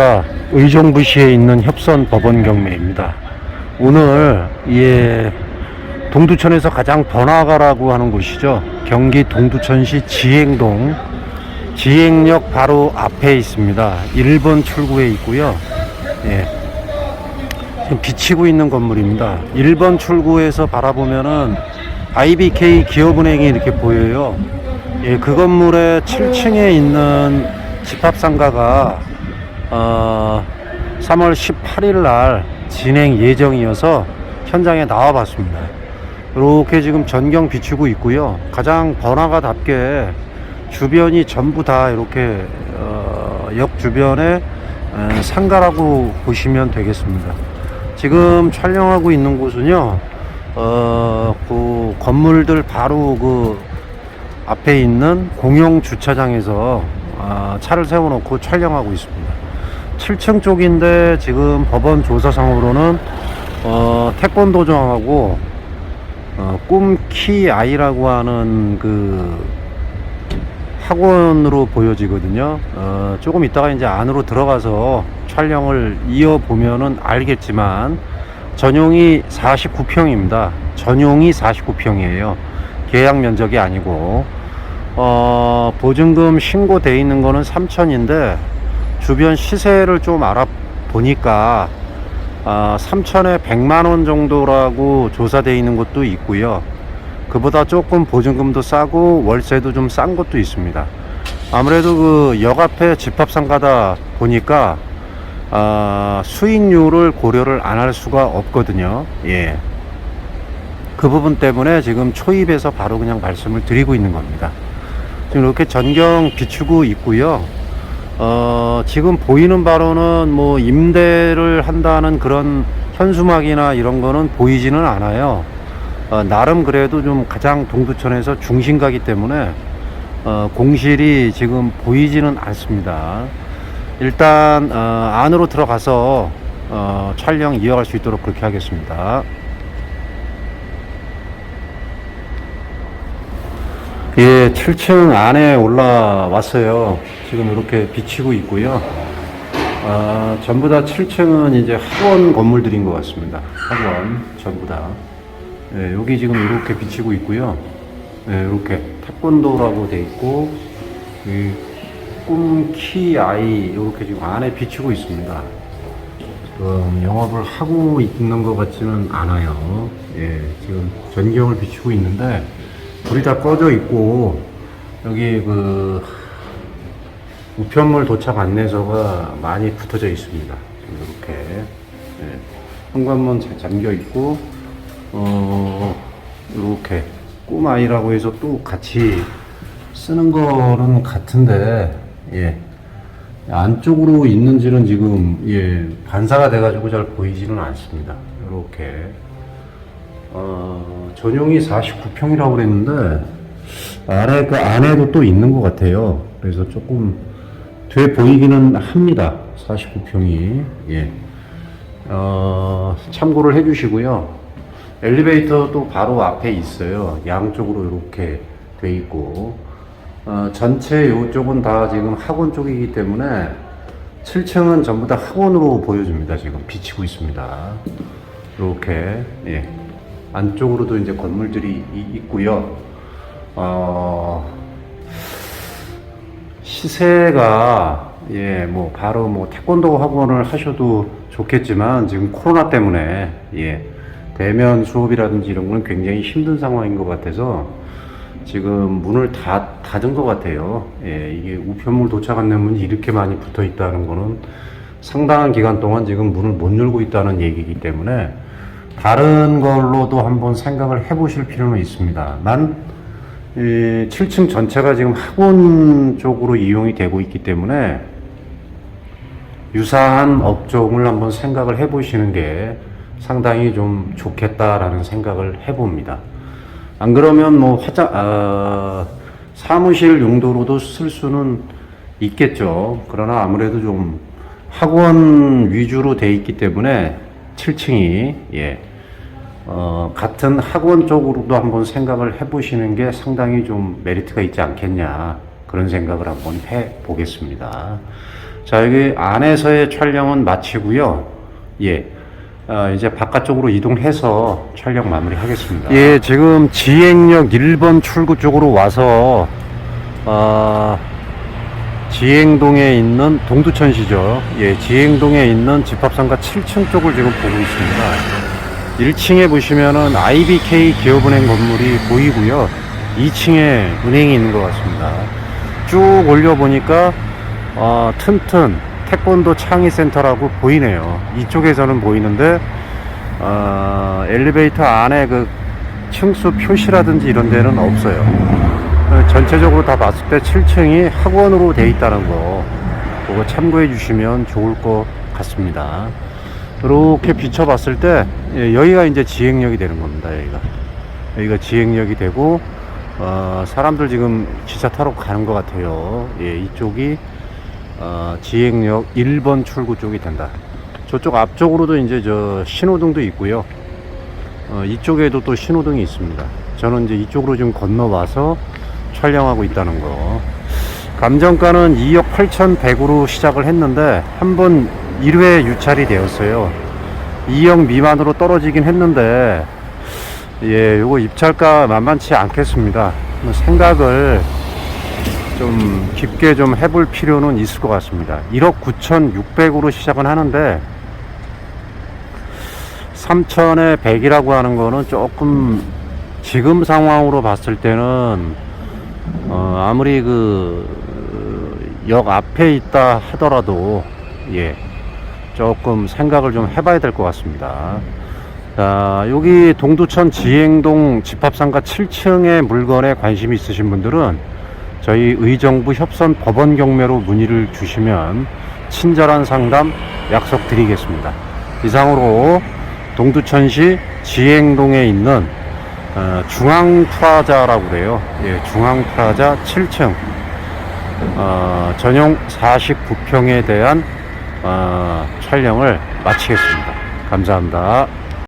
안녕하십니까 의정부시에 있는 협선 법원 경매입니다. 오늘 예 동두천에서 가장 번화가라고 하는 곳이죠. 경기 동두천시 지행동 지행역 바로 앞에 있습니다. 1번 출구에 있고요. 예. 비치고 있는 건물입니다. 1번 출구에서 바라보면은 IBK 기업은행이 이렇게 보여요. 예, 그 건물의 7층에 있는 집합상가가 어, 3월 18일 날 진행 예정이어서 현장에 나와 봤습니다. 이렇게 지금 전경 비추고 있고요. 가장 번화가답게 주변이 전부 다 이렇게 어, 역 주변에 에, 상가라고 보시면 되겠습니다. 지금 촬영하고 있는 곳은요. 어, 그 건물들 바로 그 앞에 있는 공용 주차장에서 아, 차를 세워놓고 촬영하고 있습니다. 7층 쪽인데 지금 법원 조사상으로는 어, 태권도장하고 어, 꿈키 아이라고 하는 그 학원으로 보여지거든요. 어, 조금 이따가 이제 안으로 들어가서 촬영을 이어 보면은 알겠지만 전용이 49평입니다. 전용이 49평이에요. 계약 면적이 아니고 어, 보증금 신고돼 있는 거는 3천인데 주변 시세를 좀 알아보니까 아, 3천에 100만 원 정도라고 조사돼 있는 것도 있고요. 그보다 조금 보증금도 싸고 월세도 좀 싼 것도 있습니다. 아무래도 그 역 앞에 집합상가다 보니까 아, 수익률을 고려를 안 할 수가 없거든요. 예. 그 부분 때문에 지금 초입에서 바로 그냥 말씀을 드리고 있는 겁니다. 지금 이렇게 전경 비추고 있고요. 어, 지금 보이는 바로는 뭐 임대를 한다는 그런 현수막이나 이런 거는 보이지는 않아요. 어, 나름 그래도 좀 가장 동두천에서 중심가기 때문에 어, 공실이 지금 보이지는 않습니다. 일단 어, 안으로 들어가서 어, 촬영 이어갈 수 있도록 그렇게 하겠습니다. 예, 7층 안에 올라왔어요. 지금 이렇게 비치고 있고요. 아, 전부 다 7층은 이제 학원 건물들인 것 같습니다. 학원, 전부 다. 예, 여기 지금 이렇게 비치고 있고요. 예, 이렇게 태권도라고 돼 있고, 이 꿈키 아이, 이렇게 지금 안에 비치고 있습니다. 지금 영업을 하고 있는 것 같지는 않아요. 예, 지금 전경을 비추고 있는데, 불이 다 꺼져 있고 여기 그 우편물 도착 안내서가 많이 붙어져 있습니다. 이렇게 네. 현관문 자- 잠겨 있고 어 이렇게 꿈아이라고 해서 또 같이 쓰는 거는 같은데 예 안쪽으로 있는지는 지금 예 반사가 돼가지고 잘 보이지는 않습니다. 이렇게 어, 전용이 49평이라고 그랬는데, 안에, 그 안에도 또 있는 것 같아요. 그래서 조금 돼 보이기는 합니다. 49평이. 예. 어, 참고를 해 주시고요. 엘리베이터도 바로 앞에 있어요. 양쪽으로 이렇게 돼 있고, 어, 전체 이쪽은 다 지금 학원 쪽이기 때문에 7층은 전부 다 학원으로 보여줍니다. 지금 비치고 있습니다. 이렇게, 예. 안쪽으로도 이제 건물들이 이- 있고요. 어, 시세가 예, 뭐 바로 뭐 태권도 학원을 하셔도 좋겠지만 지금 코로나 때문에 예, 대면 수업이라든지 이런 거는 굉장히 힘든 상황인 것 같아서 지금 문을 다 닫은 것 같아요. 예, 이게 우편물 도착 안내문이 이렇게 많이 붙어 있다는 거는 상당한 기간 동안 지금 문을 못 열고 있다는 얘기이기 때문에 다른 걸로도 한번 생각을 해보실 필요는 있습니다. 만 7층 전체가 지금 학원 쪽으로 이용이 되고 있기 때문에 유사한 업종을 한번 생각을 해보시는 게 상당히 좀 좋겠다라는 생각을 해봅니다. 안 그러면 뭐 화장, 아, 사무실 용도로도 쓸 수는 있겠죠. 그러나 아무래도 좀 학원 위주로 돼 있기 때문에 7층이, 예, 어, 같은 학원 쪽으로도 한번 생각을 해보시는 게 상당히 좀 메리트가 있지 않겠냐. 그런 생각을 한번 해 보겠습니다. 자, 여기 안에서의 촬영은 마치고요. 예. 어, 이제 바깥쪽으로 이동해서 촬영 마무리 하겠습니다. 예, 지금 지행역 1번 출구 쪽으로 와서, 어, 지행동에 있는 동두천시죠. 예, 지행동에 있는 집합상가 7층 쪽을 지금 보고 있습니다. 1층에 보시면은 IBK 기업은행 건물이 보이고요. 2층에 은행이 있는 것 같습니다. 쭉 올려보니까 어, 튼튼 태권도 창의센터라고 보이네요. 이쪽에서는 보이는데 어, 엘리베이터 안에 그 층수 표시라든지 이런 데는 없어요. 어, 전체적으로 다 봤을 때 7층이 학원으로 돼 있다는 거 그거 참고해 주시면 좋을 것 같습니다. 이렇게 비춰봤을 때 예, 여기가 이제 지행역이 되는 겁니다. 여기가 여기가 지행역이 되고 어, 사람들 지금 기차 타러 가는 것 같아요. 예, 이쪽이 어, 지행역 1번 출구 쪽이 된다. 저쪽 앞쪽으로도 이제 저 신호등도 있고요. 어, 이쪽에도 또 신호등이 있습니다. 저는 이제 이쪽으로 좀 건너와서 촬영하고 있다는 거. 감정가는 2억 8,100으로 시작을 했는데 한번 1회 유찰이 되었어요. 2억 미만으로 떨어지긴 했는데 예, 요거 입찰가 만만치 않겠습니다. 뭐 생각을 좀 깊게 좀 해볼 필요는 있을 것 같습니다. 1억 9,600으로 시작은 하는데 3천에 100이라고 하는 거는 조금 지금 상황으로 봤을 때는 어, 아무리 그 역 앞에 있다 하더라도 예 조금 생각을 좀 해봐야 될 것 같습니다. 자 여기 동두천 지행동 집합상가 7층의 물건에 관심 있으신 분들은 저희 의정부 협선 법원 경매로 문의를 주시면 친절한 상담 약속드리겠습니다. 이상으로 동두천시 지행동에 있는 어, 중앙프라자라고 그래요. 예, 중앙프라자 7층 어, 전용 49평에 대한 어, 촬영을 마치겠습니다. 감사합니다.